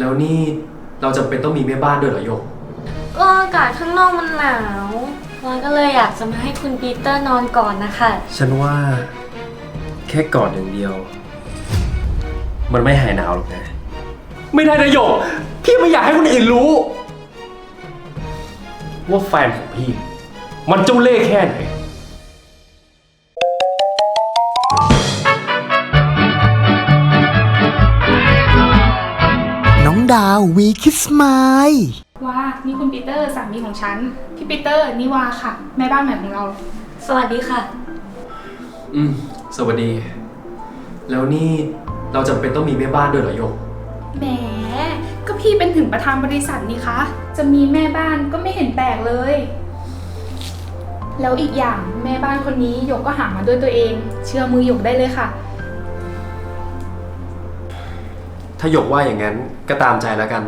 แล้วนี่เราจำเป็นต้องมีแม่บ้านด้วยเหรอโยก ก็อากาศข้างนอกมันหนาววาก็เลยอยากจะมาให้คุณปีเตอร์นอนก่อนนะคะฉันว่าแค่กอดอย่างเดียว มันไม่หายหนาวหรอกนะ ไม่ได้นะโยก พี่ไม่อยากให้คนอื่นรู้ ว่าแฟนของพี่ มันเจ้าเล่ห์แค่ไหน ดาววีคิสมายว่านี่คุณปีเตอร์สามีของฉัน พี่ปีเตอร์นี่วาค่ะ แม่บ้านใหม่ของเรา สวัสดีค่ะ อืม สวัสดี แล้วนี่เราจำเป็นต้องมีแม่บ้านด้วยเหรอโยก แหม ก็พี่เป็นถึงประธานบริษัทนี่คะ จะมีแม่บ้านก็ไม่เห็นแปลกเลย แล้วอีกอย่างแม่บ้านคนนี้หยกก็หามาด้วยตัวเอง เชื่อมือหยกได้เลยค่ะ ถ้าโยกว่าอย่างนั้นก็ตามใจแล้วกัน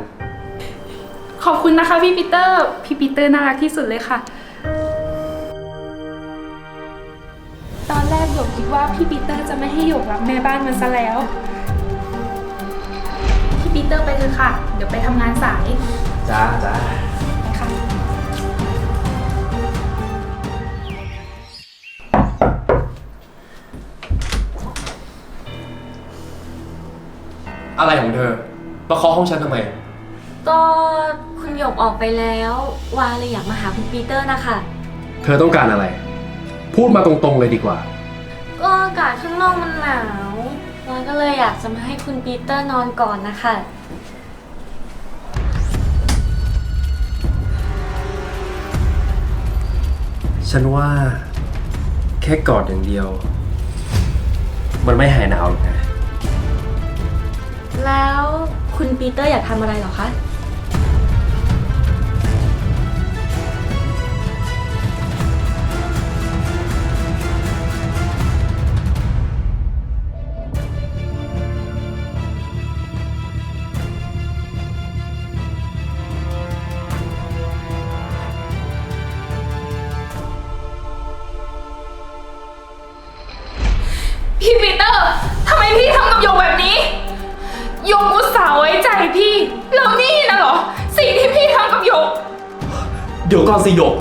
ขอบคุณนะคะพี่ปีเตอร์ พี่ปีเตอร์น่ารักที่สุดเลยค่ะ ตอนแรกหยกคิดว่าพี่ปีเตอร์จะไม่ให้หยกรับแม่บ้านมันซะแล้ว พี่ปีเตอร์ไปเถอะค่ะ เดี๋ยวไปทำงานสาย จ้าจ้า อะไรของเธอ มาเคาะห้องฉันทำไม ก็คุณหยกออกไปแล้ว วาเลยอยากมาหาคุณปีเตอร์นะคะ เธอต้องการอะไร พูดมาตรงๆเลยดีกว่า ก็อากาศข้างนอกมันหนาววาก็เลยอยากจะมาให้คุณปีเตอร์นอนก่อนนะคะ ฉันว่า แค่กอดอย่างเดียว มันไม่หายหนาวหรอกนะ แล้วคุณปีเตอร์อยากทำอะไรเหรอคะ พี่ปีเตอร์ ดี๋ยวก่อนสิโยก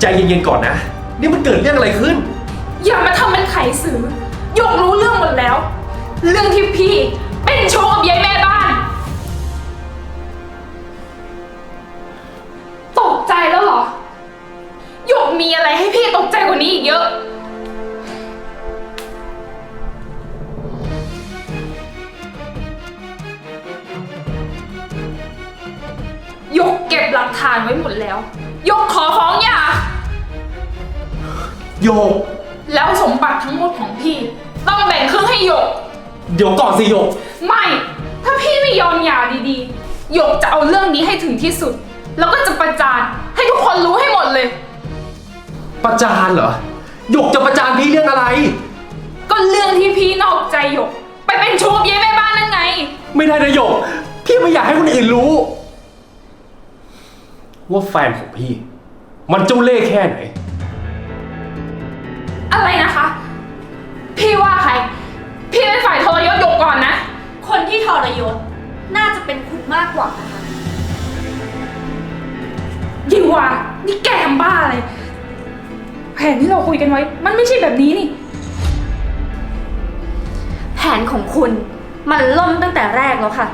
ใจเย็นๆก่อนนะ นี่มันเกิดเรื่องอะไรขึ้น อย่ามาทำเป็นไขสือหยกรู้เรื่องหมดแล้ว เรื่องที่พี่ เป็นชว์กับยายแม่บ้าน ตกใจแล้วเหรอหยกมีอะไรให้พี่ตกใจกว่านี้อีกเยอะ ยกเก็บหลักฐานไว้หมดแล้ว ขอฟ้องหย่า โยก แล้วสมบัติทั้งหมดของพี่ ต้องแบ่งครึ่งให้หยก เดี๋ยวก่อนสิโยก ไม่ ถ้าพี่ไม่ยอมหย่าดีๆ หยกจะเอาเรื่องนี้ให้ถึงที่สุด แล้วก็จะประจานให้ทุกคนรู้ให้หมดเลย ประจานเหรอโยกจะประจานพี่เรื่องอะไร ก็เรื่องที่พี่นอกใจหยก ไปเป็นชู้กับยายแม่บ้านนั่นไง ไม่ได้นะโยก พี่ไม่อยากให้คนอื่นรู้ ว่าแฟนของพี่ มันเจ้าเล่ห์แค่ไหน อะไรนะคะ พี่ว่าใคร พี่เป็นฝ่ายทรยศหยกก่อนนะ คนที่ทรยศน่าจะเป็นคุณมากกว่านะคะยิงว่านี่แกทำบ้าอะไร แผนที่เราคุยกันไว้ มันไม่ใช่แบบนี้นี่ แผนของคุณมันล่มตั้งแต่แรกแล้วค่ะ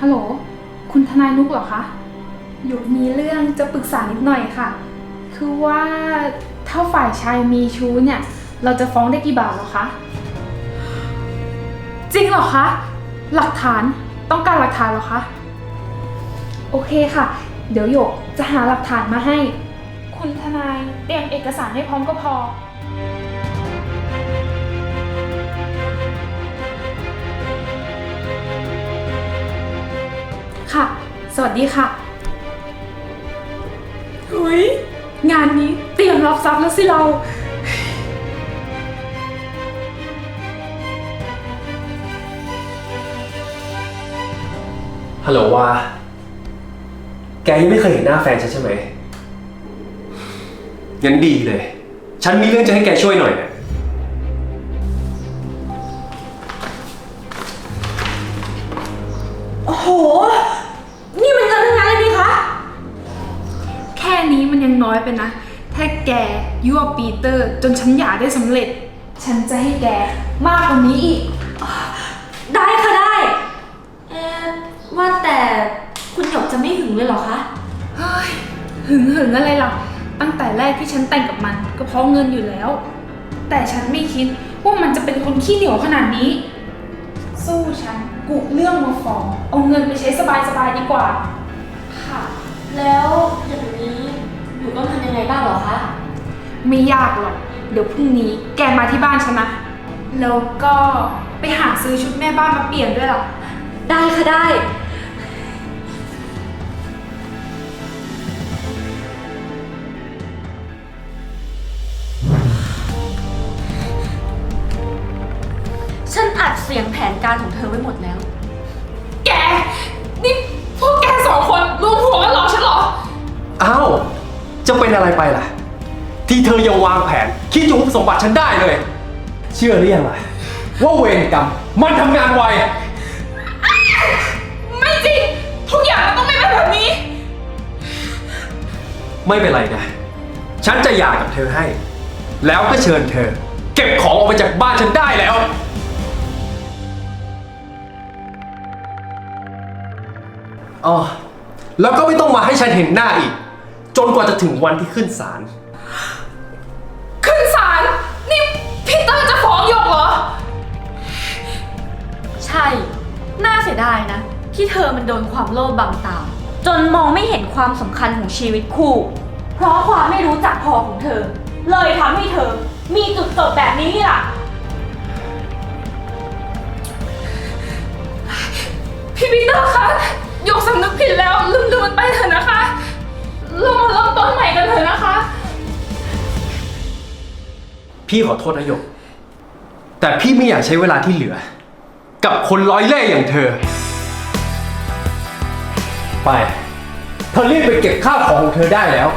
ฮัลโหล คุณทนายนุกเหรอคะ หยกมีเรื่องจะปรึกษานิดหน่อยค่ะ คือว่าถ้าฝ่ายชายมีชู้เนี่ย เราจะฟ้องได้กี่บาทเหรอคะ จริงเหรอคะ หลักฐานต้องการหลักฐานเหรอคะ โอเคค่ะ เดี๋ยวหยกจะหาหลักฐานมาให้ คุณทนายเตรียมเอกสารให้พร้อมก็พอ สวัสดีค่ะอุ้ยงานนี้เตรียมรับซับแล้วสิเรา ฮัลโหลว่า แกยังไม่เคยเห็นหน้าแฟนฉันใช่ไหมงั้นดีเลย ฉันมีเรื่องจะให้แกช่วยหน่อยโอ้โห ยังน้อยไปนะ ถ้าแกยั่วปีเตอร์ จนฉันหย่าได้สำเร็จ ฉันจะให้แกมากกว่านี้อีก ได้ค่ะได้ เอ๊ะว่าแต่คุณหยกจะไม่หึงเลยเหรอคะ เฮ้ยหึงหึงอะไรล่ะ ตั้งแต่แรกที่ฉันแต่งกับมัน ก็เพราะเงินอยู่แล้ว แต่ฉันไม่คิดว่ามันจะเป็นคนขี้เหนียวขนาดนี้ สู้ฉันกุเรื่องมาฟ้องเอาเงินไปใช้สบายๆดีกว่า ค่ะ แล้วอย่างนี้ห นูต้องทำยังไงบ้างเหรอคะ ไม่ยากหรอก เดี๋ยวพรุ่งนี้แกมาที่บ้านฉันนะ แล้วก็ไปหาซื้อชุดแม่บ้านมาเปลี่ยนด้วยล่ะ ได้ค่ะได้ ฉันอัดเสียงแผนการของเธอไว้หมดแล้ว แก นี่พวกแกสองคนรวมหัวกันหลอกฉันเหรอ อ้าว จะเป็นอะไรไปล่ะ ที่เธอยังวางแผน คิดจะหุบสมบัติฉันได้เลย เชื่อหรือยังล่ะ ว่าเวรกรรมมันทำงานไว ไม่จริง ทุกอย่างมันต้องไม่เป็นแบบนี้ ไม่เป็นไรนะ ฉันจะหย่ากับเธอให้ แล้วก็เชิญเธอ เก็บของออกไปจากบ้านฉันได้แล้ว อ๋อ แล้วก็ไม่ต้องมาให้ฉันเห็นหน้าอีก จนกว่าจะถึงวันที่ขึ้นศาลขึ้นศาลนี่พี่เตอร์จะฟ้องหยกเหรอ ใช่ น่าเสียดายนะ ที่เธอมันโดนความโลภบังตา จนมองไม่เห็นความสำคัญของชีวิตคู่ เพราะความไม่รู้จักพอของเธอ เลยทำให้เธอ มีจุดจบแบบนี้นี่ล่ะ พี่ปีเตอร์คะหยกสำนึกผิดแล้วลืมลืมมันไปเถอะนะ พี่ขอโทษนะหยก แต่พี่ไม่อยากใช้เวลาที่เหลือ กับคนร้อยเล่ห์อย่างเธอ ไป เธอรีบไปเก็บข้าวของของเธอได้แล้ว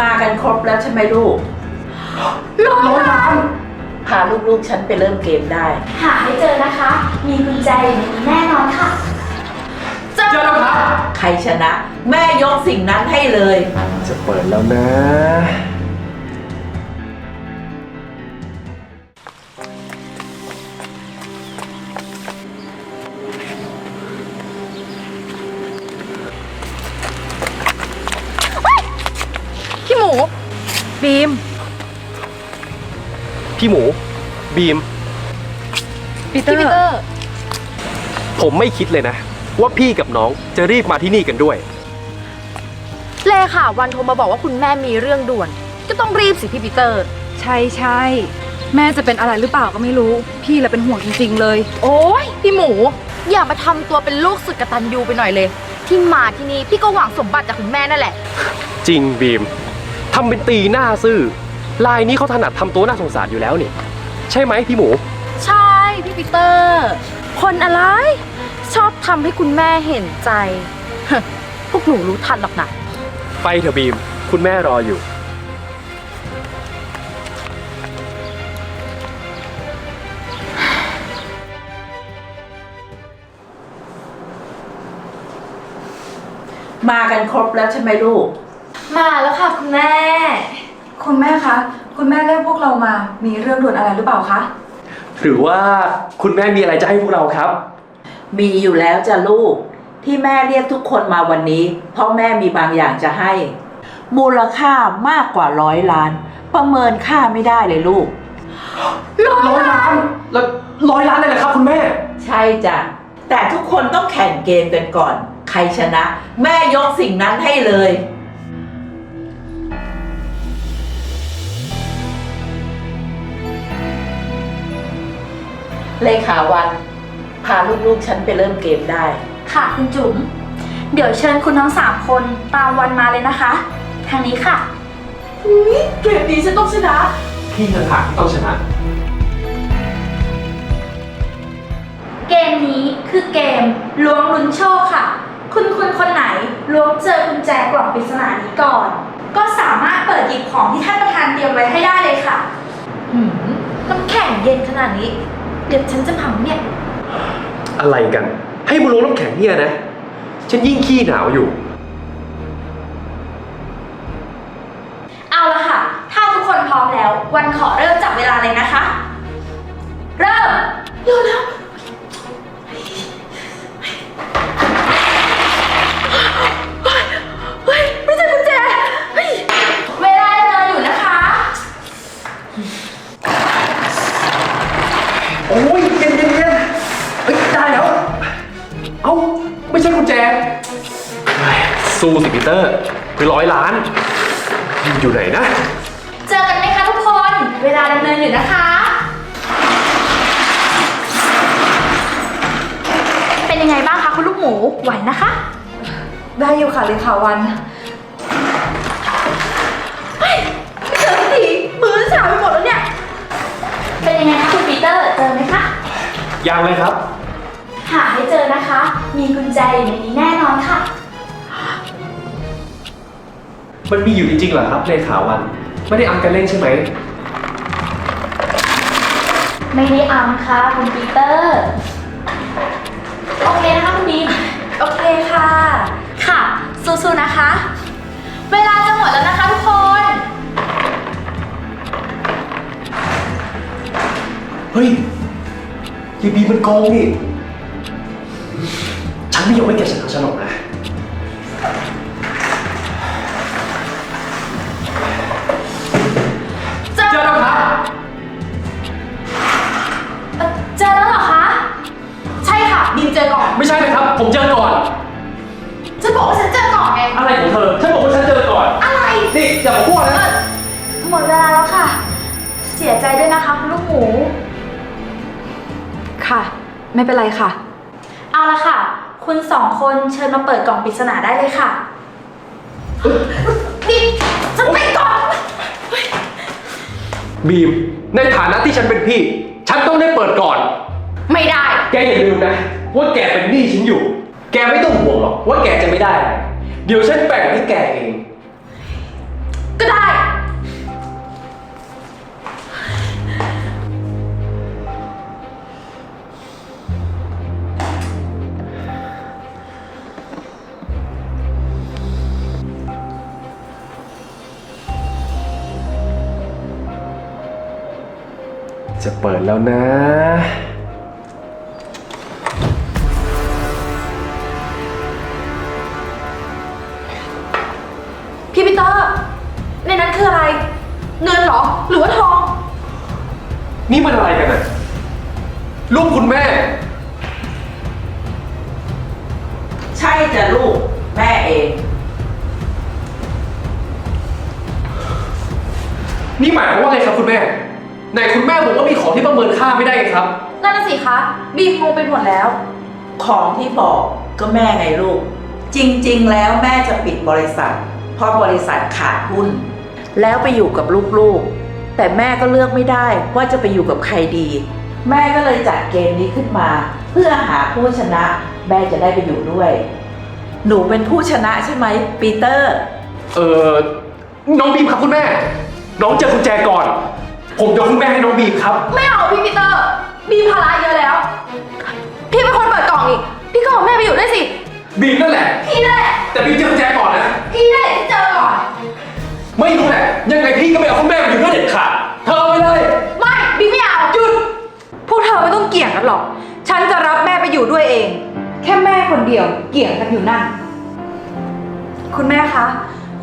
มากันครบแล้วใช่ไหมลูกร้อยล้านพาลูกๆฉันไปเริ่มเกมได้ หาให้เจอนะคะ มีกุญแจอยู่ในนี้แน่นอนค่ะ เจอแล้วครับ ใครชนะ แม่ยกสิ่งนั้นให้เลย จะเปิดแล้วนะ พี่หมู บีมปีเตอร์ ผมไม่คิดเลยนะ ว่าพี่กับน้องจะรีบมาที่นี่กันด้วย เลค่ะ วันโทรมาบอกว่าคุณแม่มีเรื่องด่วน ก็ต้องรีบสิพี่ปีเตอร์ ใช่ใช่แม่จะเป็นอะไรหรือเปล่าก็ไม่รู้ พี่แหละเป็นห่วงจริง ๆ เลย โอ้ยพี่หมู อย่ามาทำตัวเป็นลูกสุดกตัญญูไปหน่อยเลย ที่มาที่นี่พี่ก็หวังสมบัติจากคุณแม่นั่นแหละ จริงบีมทำเป็นตีหน้าซื่อ ลายนี้เขาถนัดทำตัวน่าสงสารอยู่แล้วนี่ ใช่ไหมพี่หมู ใช่พี่ปีเตอร์ คนอะไร ชอบทำให้คุณแม่เห็นใจ พวกหนูรู้ทันหรอกนะ ไปเถอะบีม คุณแม่รออยู่ มากันครบแล้วใช่ไหมลูก มาแล้วค่ะคุณแม่ คุณแม่คะ คุณแม่เรียกพวกเรามา มีเรื่องด่วนอะไรหรือเปล่าคะ หรือว่าคุณแม่มีอะไรจะให้พวกเราครับ มีอยู่แล้วจ้ะลูก ที่แม่เรียกทุกคนมาวันนี้ เพราะแม่มีบางอย่างจะให้ มูลค่ามากกว่าร้อยล้าน ประเมินค่าไม่ได้เลยลูก ร้อยล้านแล้วร้อยล้านเลยเหรอครับ คุณแม่ ใช่จ้ะแต่ทุกคนต้องแข่งเกมกันก่อน ใครชนะ แม่ยกสิ่งนั้นให้เลย เลขาวันพาลูกๆฉันไปเริ่มเกมได้ ค่ะคุณจุ๋ม เดี๋ยวเชิญคุณทั้งสามคนตามวันมาเลยนะคะ ทางนี้ค่ะเกมนี้ฉันต้องชนะ พี่ต่างหากที่ต้องชนะ เกมนี้คือเกมล้วงลุ้นโชคค่ะ คุณคุณคนไหนล้วงเจอกุญแจกล่องปริศนานี้ก่อน ก็สามารถเปิดหยิบของที่ท่านประธานเตรียมไว้ให้ได้เลยค่ะ หืมน้ำแข็งเย็นขนาดนี้ เดี๋ยวฉันจะพังเนี่ย อะไรกัน ให้มาลงน้ำแข็งเนี่ยนะ ฉันยิ่งขี้หนาวอยู่ เอาละค่ะ ถ้าทุกคนพร้อมแล้ว วันขอเริ่มจับเวลาเลยนะคะ เริ่มเร็วแล้ว ไม่ใช่กุญแจเฮ้ยสู้สิปีเตอร์คือร้อยล้าน อยู่ไหนนะ เจอกันไหมคะทุกคน เวลาดำเนินอยู่นะคะ เป็นยังไงบ้างคะคุณลูกหมู ไหวนะคะ ได้อยู่ค่ะเลขาวันไม่เจอสักทีมือฉาไปหมดแล้วเนี่ย เป็นยังไงคะคุณปีเตอร์ เจอไหมคะ ยังเลยครับ หาให้เจอนะคะ มีกุญแจอยู่ในนี้แน่นอนค่ะ มันมีอยู่จริงๆเหรอครับเลขาวัน ไม่ได้อังกันเล่นใช่ไหม ไม่ได้อัมค่ะคุณปีเตอร์ โอเคนะคะคุณบีมโอเคค่ะ ค่ะ สู้ๆนะคะ เวลาจะหมดแล้วนะคะทุกคน เฮ้ยยายบีมันโกงนี่ฉัน ไม่ยอมให้แกชนะฉันหรอกนะ เจอเจอแล้วครับ เอ่อเจอแล้วเหรอคะ ใช่ค่ะบีมเจอก่อน ไม่ใช่นะครับ ผมเจอก่อน ฉันบอกว่าฉันเจอก่อนไง อะไรของเธอ ฉันบอกว่าฉันเจอก่อน อะไรนี่อย่ามาพูดนะ หมดเวลาแล้วค่ะ เสียใจด้วยนะคะคุณลูกหมู ค่ะ ไม่เป็นไรค่ะเอาละ ค่ะคุณสองคนเชิญมาเปิดกล่องปริศนาได้เลยค่ะ นี่ฉันไปก่อน บีม ในฐานะที่ฉันเป็นพี่ ฉันต้องได้เปิดก่อน ไม่ได้ แกอย่าลืมนะว่าแกเป็นหนี้ฉันอยู่ แกไม่ต้องห่วงหรอกว่าแกจะไม่ได้อะไรเดี๋ยวฉันแบ่งให้แกเอง ก็ได้ ปิดแล้วนะ พี่ปีเตอร์ ในนั้นคืออะไร เงินเหรอ หรือว่าทอง นี่มันอะไรกันอะลูกคุณแม่ บีมงงไปหมดแล้ว ของที่บอกก็แม่ไงลูก จริงๆ แล้วแม่จะปิดบริษัท เพราะบริษัทขาดหุ้น แล้วไปอยู่กับลูกๆ แต่แม่ก็เลือกไม่ได้ว่าจะไปอยู่กับใครดี แม่ก็เลยจัดเกมนี้ขึ้นมา เพื่อหาผู้ชนะ แม่จะได้ไปอยู่ด้วย หนูเป็นผู้ชนะใช่ไหมปีเตอร์ เออน้องบีมครับคุณแม่ น้องเจอกุญแจก่อน ผมยกคุณแม่ให้น้องบีมครับ ไม่เอาพี่ปีเตอร์ บีมภาระเยอะแล้ว กพี่ก็เอาแม่ไปอยู่ด้วยสิ บีมนั่นแหละ พี่นั่นแหละ แต่บีมเจอกุญแจก่อนนะ พี่นั่นแหละที่เจอก่อน ไม่รู้แหละ ยังไงพี่ก็ไม่เอาคุณแม่มาอยู่ด้วยเด็ดขาด เธอเอาไปเลย ไม่บีมไม่เอาหยุด พวกเธอไม่ต้องเกี่ยงกันหรอก ฉันจะรับแม่ไปอยู่ด้วยเอง แค่แม่คนเดียวเกี่ยงกันอยู่นั่น คุณแม่คะ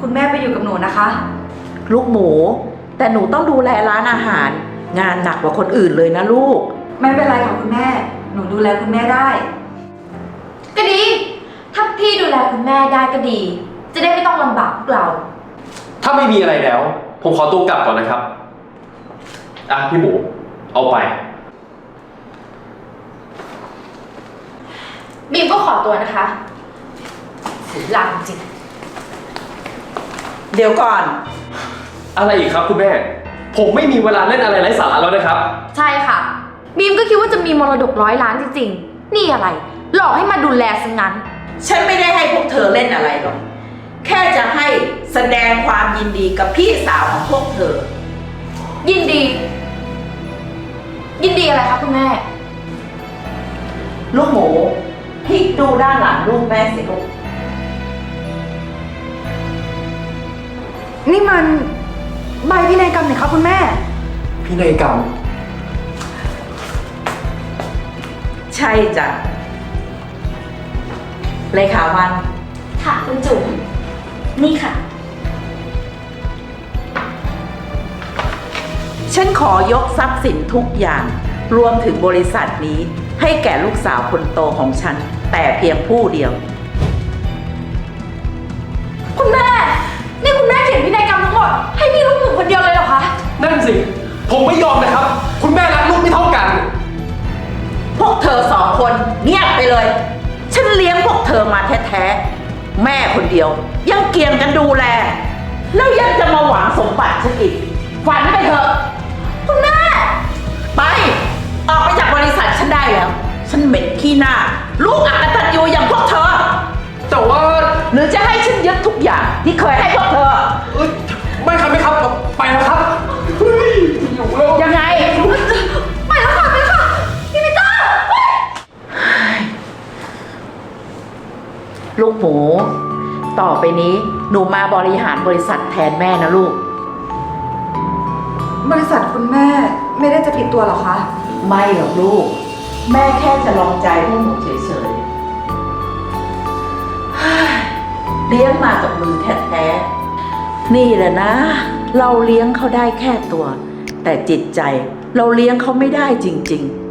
คุณแม่ไปอยู่กับหนูนะคะ ลูกหมู แต่หนูต้องดูแลร้านอาหาร งานหนักกว่าคนอื่นเลยนะลูก ไม่เป็นไรค่ะคุณแม่ หนูดูแลคุณแม่ได้ ก็ดี ถ้าพี่ดูแลคุณแม่ได้ก็ดี จะได้ไม่ต้องลำบากพวกเรา ถ้าไม่มีอะไรแล้ว ผมขอตัวกลับก่อนนะครับ อะพี่หมู เอาไป บีมก็ขอตัวนะคะเสียหลังจริง เดี๋ยวก่อน อะไรอีกครับคุณแม่ ผมไม่มีเวลาเล่นอะไรไร้สาระแล้วนะครับ ใช่ค่ะ บีมก็คิดว่าจะมีมรดกร้อยล้านจริงๆ นี่อะไร หลอกให้มาดูแลซะงั้น ฉันไม่ได้ให้พวกเธอเล่นอะไรหรอก แค่จะให้แสดงความยินดีกับพี่สาวของพวกเธอ ยินดี ยินดีอะไรคะคุณแม่ ลูกหมูพลิกดูด้านหลังลูกแม่สิลูก นี่มันใบพินัยกรรมเนี่ยคะคุณแม่ พินัยกรรม ใช่จ้ะ เลขาวัน ค่ะคุณจุ๋มนี่ค่ะ ฉันขอยกทรัพย์สินทุกอย่าง รวมถึงบริษัทนี้ ให้แก่ลูกสาวคนโตของฉัน แต่เพียงผู้เดียว คุณแม่ นี่คุณแม่เขียนพินัยกรรมทั้งหมด ให้พี่ลูกหมูคนเดียวเลยเหรอคะ นั่นสิ ผมไม่ยอมนะครับ คุณแม่รักลูกไม่เท่ากัน พวกเธอสองคนเงียบไปเลย ฉันเลี้ยงพวกเธอมาแท้ๆ แม่คนเดียว ยังเกียงกันดูแล แล้วยังจะมาหวังสมบัติฉันอีก ฝันไปเถอะ คุณแม่ ไป ออกไปจากบริษัทฉันได้แล้ว ฉันเหม็นขี้หน้า ลูกอักตันยูอย่างพวกเธอ แต่ว่าหรือจะให้ฉันยึดทุกอย่างที่เคย หมู ต่อไปนี้หนูมาบริหารบริษัทแทนแม่นะลูก บริษัทคุณแม่ไม่ได้จะผิดตัวหรอคะ ไม่หรอกลูก แม่แค่จะลองใจพวกหนูเฉยๆเฮ้ยเลี้ยงมากับมือแท้ๆ นี่แหละนะ เราเลี้ยงเขาได้แค่ตัว แต่จิตใจเราเลี้ยงเขาไม่ได้จริง ๆ